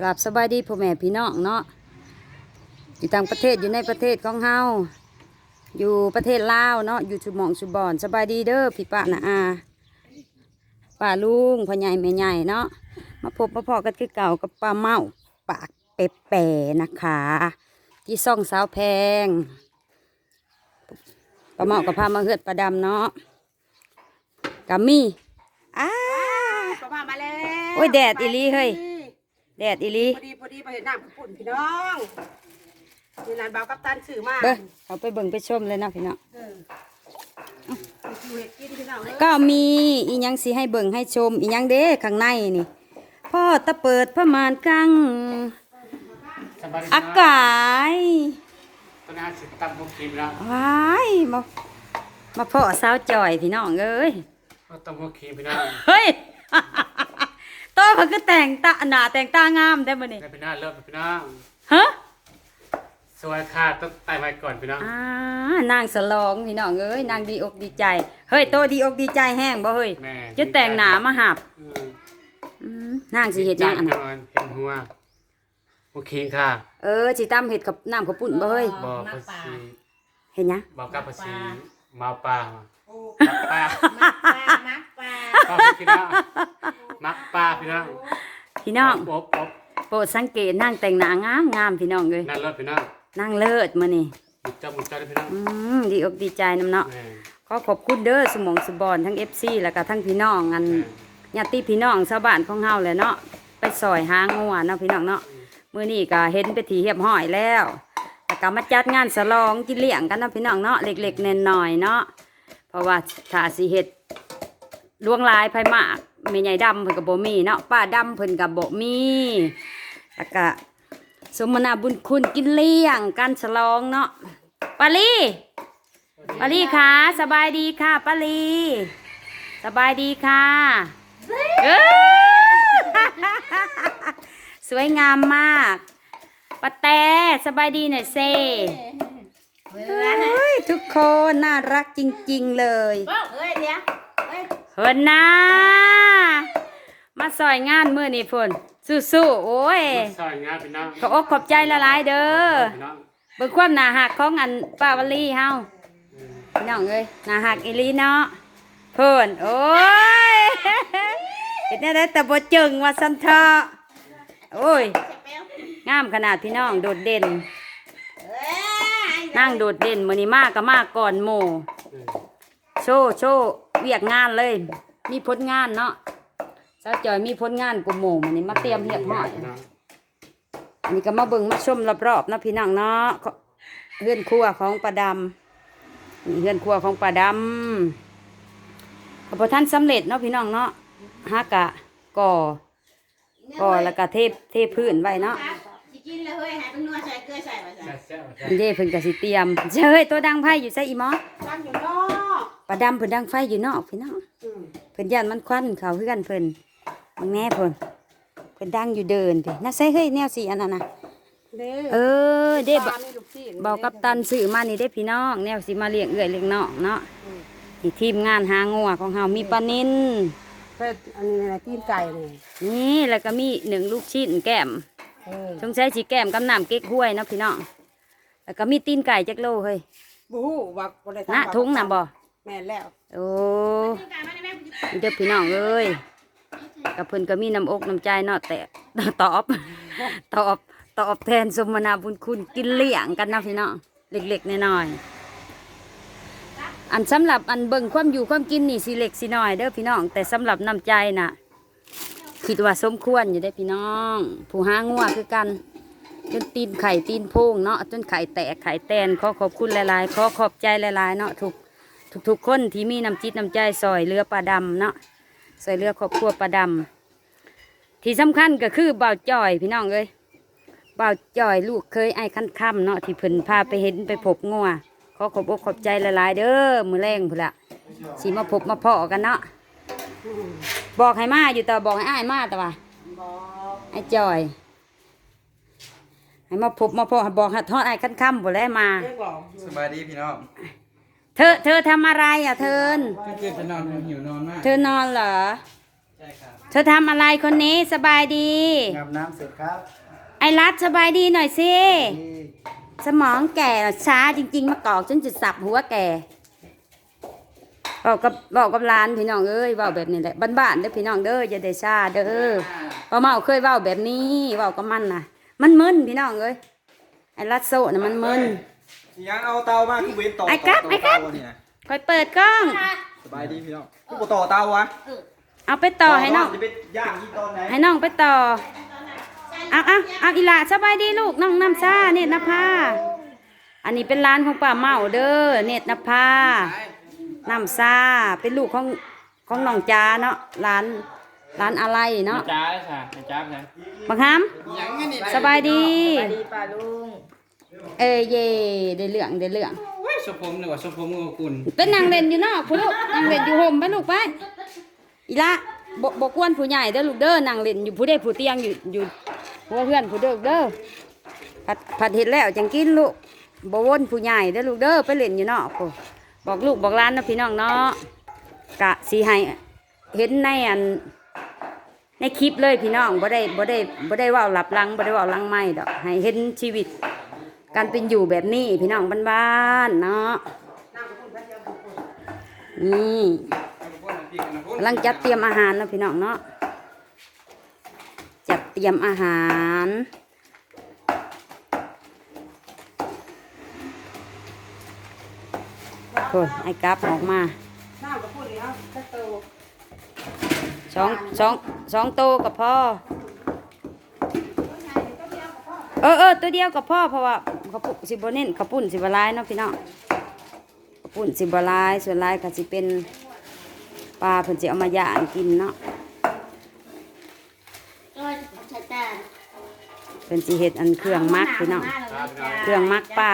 กราบสบายดีพ่อแม่พี่น้องเนาะอยู่ต่างประเทศอยู่ในประเทศของเฮาอยู่ประเทศลาวเนาะอยู่ชุมหมองชุบอนสบายดีเด้อพี่ป้านะอาป้าลุงพ่อใหญ่แม่ใหญ่เนาะมาพบมาพอกันคือเก่ากับป้าเมาปากเปแปะๆนะคะ ที่ซ่องสาวแพงป้าเมากับพามาเฮือดประดำเนาะกัมมี่อ้าก็มามาแล้วโอ้ยแดดอีหลีเฮ้ย แดดอีหลีพอดีพอดีไปเห็นน้ำกับปุ่นพี่น้องนี่นานเบากับตันสื่อมาเบิ้งเขาไปเบิ่งไปชมเลยนะพี่น้องเอออยู่เห็ดกินพี่น้องเอ้ยก็มีอีหยังสิให้เบิ่งให้ชมอีหยังเด้ข้างในนี่พ่อตะเปิดพระมานกังสบายดีอากายตอนนี้สิตั้งพวกทีมแล้วว้ายมามาพ่อสาวจอยพี่น้องเอ้ยก็ตั้งพวกทีมพี่น้องเฮ้ย โตเพิ่นก็แต่งตาหน้าแต่งตางามได้บ่นี่ได้พี่น้องเริ่มพี่น้องฮะสวัสดีค่ะต้องตายไว้ก่อนพี่น้องอ่านางสลองพี่น้องเอ้ยนางดีอกดีใจ เฮ้ยโตดีอกดีใจแห้งบ่เฮ้ยแม่จะแต่งหนามาหับอืมอืมนางสิเฮ็ดหยังอันนนั้นอนเห็นหัวพวกทีมค่ะ เออสิตำเห็ดกับน้ำข้าวปุ้นบ่เฮ้ยบอกภาษีเห็นหยังบอกกับภาษีมาปลามาโอ้มักปลามักปลาก็พี่น้อง มักปลาพี่น้องพี่น้องอบอบโปรดสังเกตนางแต่งหน้างามงามพี่น้องเอ้ยนั่นรถพี่น้องนางเลิศมื้อนี่มุดเจ้ามุดเจ้าด้วยพี่น้องอืมดีอกดีใจนํเนาะแม่ขอขอบคุณเด้อสมองสุบอนทั้ง FC แล้วก็ทั้งพี่น้องอันแม่ญาติพี่น้องชาวบ้านของเฮาแหละเนาะไปซอยหางัวเนาะพี่น้องเนาะมื้อนี้ก็เห็นไปทีเรียบร้อยแล้วแล้วก็มาจัดงานฉลองกินเลี้ยงกันเนาะพี่น้องเนาะเล็กๆน้อยๆเนาะเพราะว่าถ้าสิเฮ็ดลวงลายไผมาก แม่ใหญ่ดำเพิ่นก็บ่มีเนาะป้าดำเพิ่นก็บ่มีแล้วก็สมนาบุญคุณกินเลี้ยงกันฉลองเนาะปาลีปาลีค่ะสบายดีค่ะปาลีสบายดีค่ะเอ้ยสวยงามมากปะแต่สบายดีหน่อยเซเฮ้ยทุกคนน่ารักจริง ๆ เลยเฮ้ยเดี๋ยว เฮ้ยเฮินนะมาซอยงานมือนี่พนสู้ๆโอ้ยมาซอยงานพี่น้องขอบอกขอบใจละลายๆเด้อพี่น้องเบิ่งความหนาหักของอันป้าวลีเฮาพี่น้องเอ้ยหนาหักอีหลีเนาะเพิ่นโอ้ยเห็นได้แต่บ่จึงว่าสันเถาะโอ้ยงามขนาดพี่น้องโดดเด่นนั่งโดดเด่นมื้อนี้มากก็มากก่อนหมู่อืมโชว์โชว์ เวียกงานเลย มีผลงานเนาะสาวจอยมีผลงานกูหมู่มื้อนี้มาเตรียมเรียบร้อยพี่น้องอันนี้ก็มาเบิ่งมาชมรอบๆเนาะพี่น้องเนาะขอเฮือนครัวของป้าดำนี่เฮือนครัวของป้าดำขอพระท่านสำเร็จเนาะพี่น้องเนาะฮากะก่อก่อแล้วก็เทเทพื้นไว้เนาะสิกินแล้วเฮ้ยให้เป็นนัวใส่เกลือใส่มาใส่แซ่บๆนี่เด้เพิ่นก็สิเตรียมเฮ้ยตัวดังไฟอยู่ใส่อีหมอตั้งอยู่นอก ป้าดำเพิ่นดังไฟอยู่นอกพี่น้องอืมเพิ่นย่านมันควันเขาคือกันเพิ่นมึงแน่เพิ่นเพิ่นดังอยู่เดินพี่น่าใส่เฮ้ยแนวสีอันนั้นน่ะเด้เออเด้ปบลานี่ลูกศิษย์บอกกับตันซื้อมานี่ได้พี่น้องแนวสิมาเลี้ยงเอื้อยเลี้ยงน้องเนาะนี่ทีมงานหางัวของเฮามีปลานินเพิ่นอันนี้อะไรตีนไก่นี่นี่แล้วก็มีหนึ่งลูกชิ้นแก้มเออสงสัยสิแก้มกับน้ำเก๊กห้วยเนาะพี่น้องแล้วก็มีตีนไก่จักโลเฮ้ยบูฮู้ว่าบ่ได้ทำณทุงน่ะบ่ แม่นแล้วโอ้นี่เด้อพี่น้องเอ้ยกับเพิ่นก็มีน้ำอกน้ำใจเนาะแต่ตอบตอบตอบแทนสมนาบุญคุณกินเลี้ยงกันนะพี่น้องเล็กๆน้อยๆอันสำหรับอันเบิ่งความอยู่ความกินนี่สิเล็กสิน้อยเด้อพี่น้อง แต่สำหรับน้ำใจน่ะ คิดว่าสมควรอยู่ได้อพี่น้อง ผู้หางัวคือกันจนตีนไข่ตีนโพงเนาะจนไข่แตกไข่แตนขอขอบคุณหลายๆ ขอขอบใจหลายๆ เนาะทุก ทุกๆคนที่มีน้ำจิตน้ำใจซอยเรือปลาดำเนาะซอยเรือครอบครัวปลาดำที่สำคัญก็คือเบาวจ่อยพี่น้องเอ้ยเบาวจ่อยลูกเคยไอ้ขั้นค่ำเนาะที่เพิ่นพาไปเห็นไปพบงัวขอขอบอกขอบใจหลายๆเด้อมือแรงพุ่นละสีมาพบมาเพาะกันเนาะบอกให้มาอยู่แต่บอกให้อ้ายมาแต่ว่าไอ้จอยให้มาพบมาพอบอกให้ทอดไอ้ขั้นค่ำบ่แล้วมาสบายดีพี่น้อง ธอเธอทำอะไรอะเธอเพื่อนๆจะนอนผมหิวนอนมากเธอนอนเหรอใช่ครับเธอทำอะไรคนนี้สบายดีงามน้ำเสร็จครับ ไอรัดสบายดีหน่อยสินี่สมองแก่ช้าจริง ๆ มากอกจนจุดสับหัวแก่บอกกับบอกกับร้านพี่น้องเอ้ยเว่าแบบนี้แหละบ้านๆเด้อพี่น้องเด้ออย่าได้ชาเด้อป้าเมาเคยเว้าแบบนี้เว้ากับมันน่ะมันมึนพี่น้องเอ้ยไอรัดโซ่น่ะมันมึน ยังเอาเตามาคือเว้นต่อไอ้กั๊บต่อไอ้กั๊บเตานี่นะคอยเปิดกล้อง สบายดีพี่น้องกูบ่ต่อเตาวะเอาไปต่อให้น้อง จะไปย่างที่ตอนไหนให้น้องไปต่อเอาเอาเอาอีหลาสบายดีลูกน้องน้ำซ่าเนตรนภาอันนี้เป็นร้านของป้าเมาเด้อเนตรนภาน้ำซ่าเป็นลูกของของน้องจาเนาะร้านร้านอะไรเนาะจ้าเลยค่ะจ้าเลยบังคับสบายดีดีป่าลุง เอยเย่ได้เรื่องได้เรื่องโอ้ยสมผมหนึ่งว่าสมผมงูคุณเป็นนางเล่นอยู่เนอกผู้ลูกนางเล่นอยู่โฮมไปลูกไปอีละบกบกวนผู้ใหญ่เด้อลูกเด้อนางเล่นอยู่ผู้ใดผู้เตียงอยู่อยู่หัวเพื่อนผู้เด้อเด้อผัดผัดเห็ดแล้วจังกินลูกบวนผู้ใหญ่เด้อลูกเด้อไปเล่นอยู่เนอกผู้บอกลูกบอกร้านนะพี่น้องเนาะกะสีให้เห็นในอันในคลิปเลยพี่น้องบ่ได้บ่ได้บ่ได้เว่าหลับหลังบ่ได้เว่าหลังไม่ดอกให้เห็นชีวิต การเป็นอยู่แบบนี้พี่น้องบ้านๆเนาะนี่กำลังจัดเตรียมอาหารนะพี่น้องเนาะจัดเตรียมอาหารโอ้ยไอ้กราฟออกมาสองสองสองโตกับพ่อ เออเออตัวเดียวกับพ่อเพราะว่า ขาวปุสิบเน้นเขาวปุ่นสิบลายเนาะพี่น้องข้าวปุ่นสิบลายส่วนลายก็สิเป็นปลาเพิ่นสิเอามาย่างกินเนาะเพิ่นสิเฮ็ดอันเครื่องมักพี่น้องเครื่องมักปลา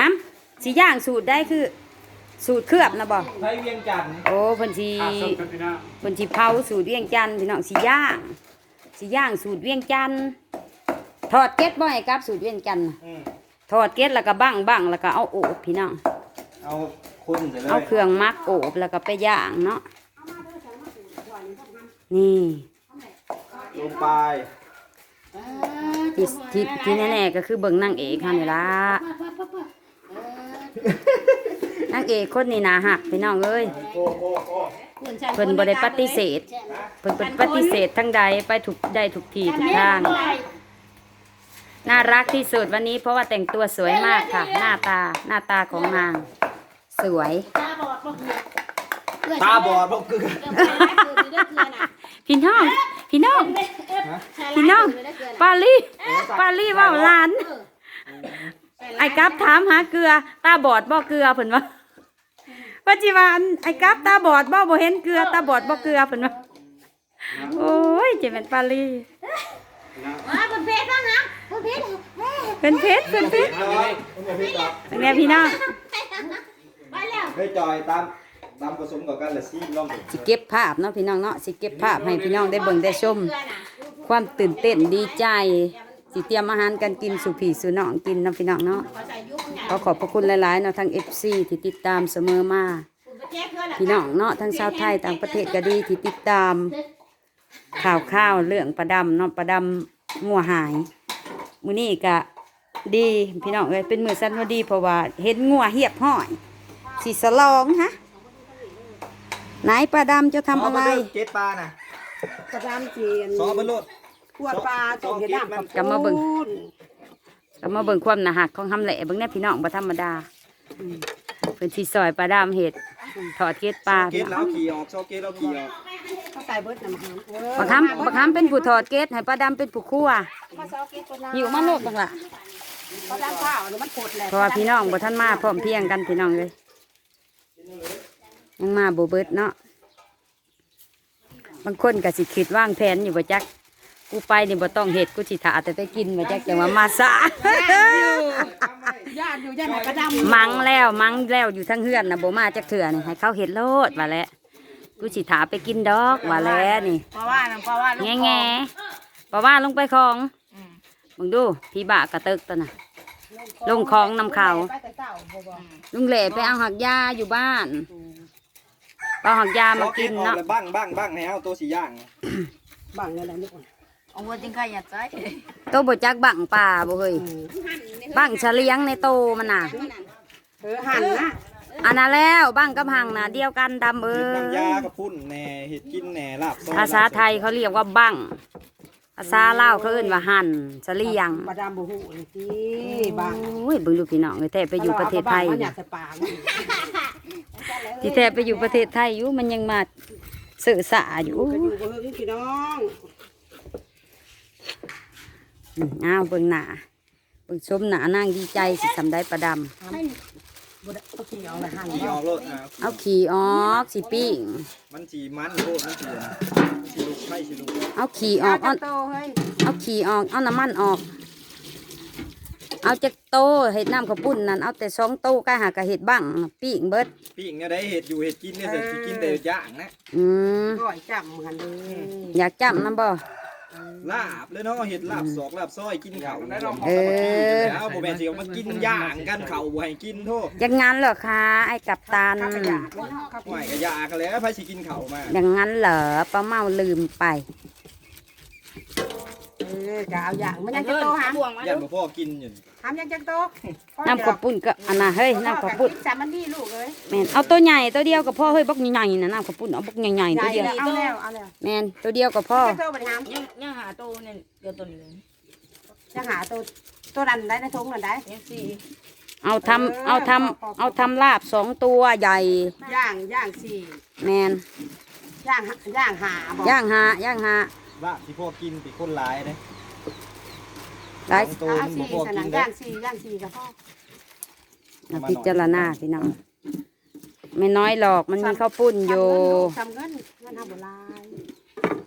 ฮัมสิย่างสูตรได้คือ สูตรเคลือบนะบ่ไทยเวียงจันทร์โอ้เพิ่นสิข้าวส้มกันพี่น้องเพิ่นสิเผาสูตรเวียงจันทน์พี่น้องสิย่างสิย่างสูตรเวียงจันทน์ ทอดเก็ดบ่ให้กับสูตรเวียงจันทน์น่ะอืมทอดเก็ดแล้วก็บั้งบั้งแล้วก็เอาโอบพี่น้อง เอาคนเสร็จเลยเอาเครื่องมักโอบแล้วก็ไปย่างเนาะนี่ลงไปที่ที่ที่แน่ๆก็คือเบิ่งนางเอกเฮานี่ล่ะนางเอกคนนี้น่าหักพี่น้องเอ้ยโอ้โอ้โอ้เพิ่นบ่ได้ปฏิเสธ เพิ่นเป็นปฏิเสธทั้งใดไปถูกได้ทุกที่ทุกทาง น่ารักที่สุดวันนี้เพราะว่าแต่งตัวสวยมากค่ะ หน้าตาหน้าตาของนาง สวย ตาบอดบ่เกลือพี่น้อง พี่น้อง พี่น้อง ปาลี่ปาลี่เว่าหลาน ไอ้กับถามหาเกลือ ตาบอดบ่เกลือเพิ่นว่าว่าจิวาอันไอ้กับตาบอดบ่บ่เห็นเกลือ ตาบอดบ่เกลือเพิ่นว่าโอ้ยจะเป็นปาลี่เพิ่นเพชร เพิ่นเพชรจอยมันบ่ผิดหรอกเป็นไงพี่น้องเฮ้ยจอยตามตามผสมกับกันละซีลองดูสิเก็บภาพเนาะพี่น้องเนาะสิเก็บภาพให้พี่น้องได้เบิ่งได้ชม ความตื่นเต้นดีใจสิเตรียมอาหารกันกินสู่ผีสู่น้องกินเนาะพี่น้องเนาะขอขอบพระคุณหลายๆเนาะทั้ง FC ที่ติดตามเสมอมาพี่น้องเนาะทั้งชาวไทยต่างประเทศก็ดีที่ติดตาม ข่าวข้าวเรื่องประดำเนาะประดำงัวหาย มื้อนี้ก็ดีพี่น้องเอ้ยเป็นมื้อสั้นว่าดีเพราะว่าเห็นงัวเหียบห้อยสิสลองฮะไหนประดำจะทำอะไรเามาเด้เก็ดปลาน่ะกระดามจีนซอเบิ่งโลดขวดปลาต้มเห็ดน้ำกับกลับมาเบิ่งปูนก็มาเบิ่งความหนาหักของทำแหละเบิ่งแน่พี่น้องบ่ธรรมดาเป็นที่ซอยปลาดามเห็ดถอดเกล็ดปลาเก็ดแล้วเอาขี่ออกซอเก็ดแล้วขี่ออก เขาใส่เบิดน้ำมันเออบักคำบักคำเป็นผู้ถอดเกล็ดให้ปลาดำเป็นผู้คั่วมาซอเก็ตตัวน้ำหิวมาโลดบักล่ะกระดามข้าวเนี่ยมันปดแหละเพราะว่าพี่น้องบ่ทันมาพร้อมเพรียงกันพี่น้องเลยยังมาบ่เบิดเนาะบางคนก็สิคิดวางแผนอยู่บ่จักกูไปนี่บ่ต้องเฮ็ดกูสิถ่าแต่ไปกินบ่จักจังว่ามาซะ ญาติอยู่ญาติไหนกระดามมังแล้วมังแล้วอยู่ทั้งเฮือนนะโบมาจากเถื่อนี่ให้เขาเห็ดโลดว่าแล้ว กูสิถาไปกินดอกว่าแล้วนี่เพราะว่านะเพราะว่าลูกแง่แง่เพราะว่าลงไปคลองมึงดูพี่บะกระตึกตัวน่ะ ลงคลองนำเขาไปแต่เจ้าบ่บ่ลุงเหล่ไปเอาหักยาอยู่บ้านไปปลาหักยามากินออกเนาะแล้วบ้างบ้างบ้างให้เอาตัวสีย่างบังอะไรนี่ก่อนเอาวัวจริงใครอยากใช้โตบ่จักบังป่าบ่เฮ้ยอืมบังเฉลียงในโตมันน่ะเออหั่นนะ อันนั้นแล้วบังกับหังน่ะเดียวกันดำเอ้เห็ดน้ำยายกระปุ่นแหน่เห็ดกินแหน่ลาบซอยภาษาไทยเขาเรียกว่าบังภาษาลาวเขาเอิ้นว่าหั่นเฉลียงบาดามบุหูนี่สิบังโอ้ยเบิ่งดูพี่น้องเอ้ยแต่ไปอยู่ประเทศไทย มันอยาน่ะกใส่ปากที่แท้ไปอยู่ประเทศไทยอยู่มันยังมาเสือสาอยู่ก็อยู่กับเรื่องพี่น้องอืมอ้าวเบิ่งหน้าเบิ่งชมหน้านางดีใจสิสำได้ประดำบ่ได้ เอาขี้เอาอะไรหั่นขี่ออกรถอะเอาขี่ออกสิปิ้งมันสีมันโคตรมันสีสีลุกไข่สีลุกเอาขี่ออกเอาเอาโตเฮ้ยเอาขี่ออกเอาน้ำมันออก เอาจากโตเห็ดน้ำข้าวปุ้นนั่นเอาแต่สองโตก็หากะเห็ดบ้างปิ้งเบิดปิ้งเนี่ยได้เห็ดอยู่เห็ดกินเนี่ยสิกินแต่ย่างนะอืมก้อยจับเหมือนเลยอยากจับน้ำบ่ ลาบเลยเนาะเห็ดลาบสอกลาบซอยกินเข่าเออแล้วบ่แม่นสิเอามากินย่างกันเข่าบ่ให้กินโทษอย่างงั้นเหรอคะไอ้กับตันข้าวกระยาเนาะข้าวไหวก็ยากันแล้วไผสิกินเข่ามาอย่างงั้นเหรอป้าเมาลืมไปเออกะเอาอย่างมันยังจะโตหามบ่วงมาย่าดูนบ่พ่อกินอยู่หามยังจะโตน้ำข้าวปุ้นก็อันน่ะเฮ้ยน้ำข้าวปุ้นสามมันดีลูกเอ้ยแม่นเอาตัวใหญ่ตัวเดียวก็พอเฮ้ยบักใหญ่ๆนะน้ำข้าวปุ้นเอาบักใหญ่ๆตัวเดียวเอาแล้วเอาแล้วแม่นตัวเดียวก็พอจะโตบ่ได้หามยังยังหาโตเนี่ยเดี๋ยวตัวนี้เลยจะหาตัวตัวนั้นได้ในทงนั้นได้ยังสี่เอาทำเอาทำเอาทำลาบสองตัวใหญ่ ย่างย่างสี่แมนย่างย่างหาบอกย่างหาย่างหาลาบที่พ่อกินติคนหลายเด้ หลายตัวเอามันบ่สี่พอสกินานมเด้ ย่างสี่ย่างสี่กับพ่อเอาพิจารณาพี่น้องไม่น้อยหรอกมันมีข้าวปุ้นอยู่ทำเงินเงินทำบุญลาย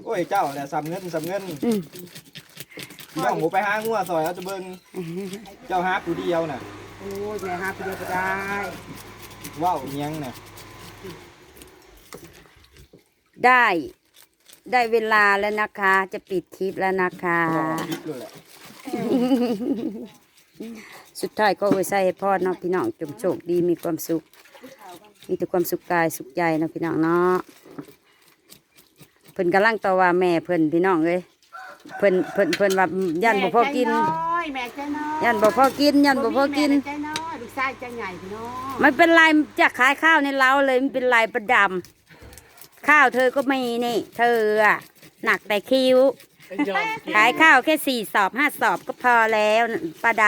โอ้ยเจ้าแหละซ้ำเงินซ้ำเงินอืมพี่น้องบ่ไปหางัวซอยเอาจะเบิ่งเจ้าหาผู้เดียวน่ะโอ้ยแม่หาไปเดียวก็ได้ว้าวอิหยังน่ะได้ ได้เวลาแล้วนะคะ จะปิดคลิปแล้วนะคะรอคิดเลยแหละ สุดท้ายก็ไว้ใส่ให้พ่อเนาะพี่น้องจงโชคดีมีความสุข มีแต่ความสุขกายสุขใจเนาะพี่น้องเนาะเพิ่นกำลังต่อว่าแม่เพิ่นพี่น้องเอ้ยเพิ่นเพิ่นเพิ่นว่ายันบ่พอกินแม่ใจน้อยแม่ใจน้อยยันบ่พอกินยันบ่พอกินแม่ใจน้อยลูกชายใจใหญ่พี่น้องไม่เป็นไรจะขายข้าวในเล้าเลยไม่เป็นไรประดำข้าวเธอก็ไม่นี่ เธออะหนักแต่คิ้ว ขายข้าวแค่สี่สอบห้าสอบก็พอแล้วประด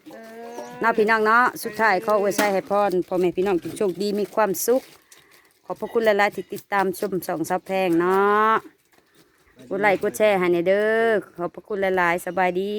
ำเนาะพี่น้องเนาะสุดท้ายขออวยชัยให้พรพ่อแม่พี่น้องทุกโชคดีมีความสุข ขอบพระคุณหลายๆที่ติดตามชมสองสาวแพงเนาะกดไลค์กดแชร์ให้ในเด้อขอบพระคุณหลายๆสบายดี